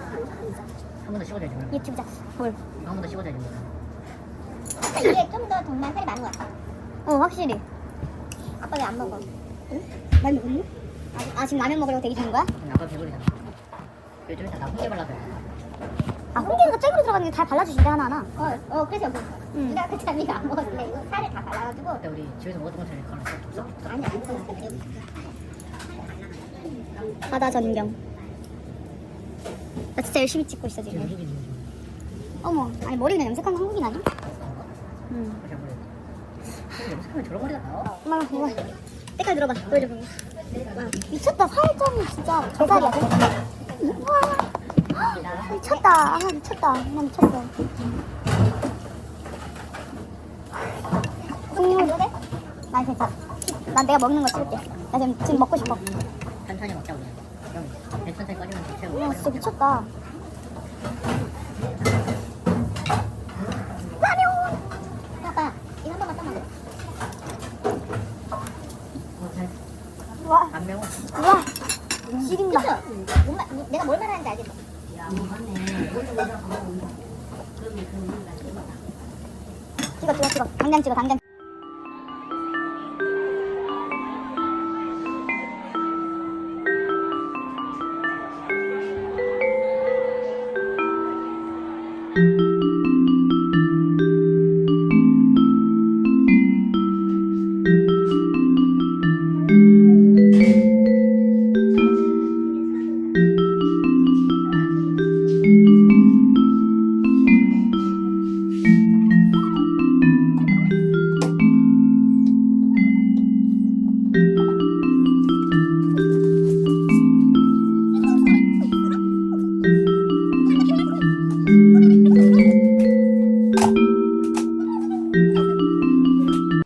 한 번 더 씹어줘야지 그러면. 유튜브자. 뭘? 한 번 더 씹어줘야지 그러면. 이게 좀 더 정말 살이 많은 것 같아. 어 확실히. 아빠 왜 안 먹어? 많이 먹었니? 아, 아 지금 라면 먹으려고 대기 중인 거야? 그럼 아빠 배부르잖아. 요즘 이따 나 홍게 발라서. 아 홍게가 째구리 들어가는 게 잘 발라주신대 하나하나. 어, 어 그래서 여기. 응. 내가 그때 언니가 안 먹었는데 이거 살을 다 발라가지고. 그때 우리 집에서 먹었던 것처럼 덥석 아니 안 먹었어. 여기. 바다 전경. 나 진짜 열심히 찍고 있어 지금. 어머, 아니 머리 그냥 염색한 거 한국인 아니야? 응. 염색하면 저런 머리가 나와. 엄마 때깔 들어봐. 보여줘. 와, 미쳤다. 살점이 진짜 저 살이야. 와, 미쳤다. 아 미쳤다. 나 미쳤어. 국물 난 괜찮아. 난 내가 먹는 거 찍을게. 나 지금 지금 먹고 싶어. 천천히 먹자 우리. 그럼 배 천천히 꺼지면 좀 채우고. 와 진짜 미쳤다. 아빠 이거 한 번만 떠 먹어. 와, 안 매워. 와, 지린다. 그쵸? 뭔 말, 내가 뭘 말하는지 알겠어. 찍어 찍어 찍어. 당장 찍어 당장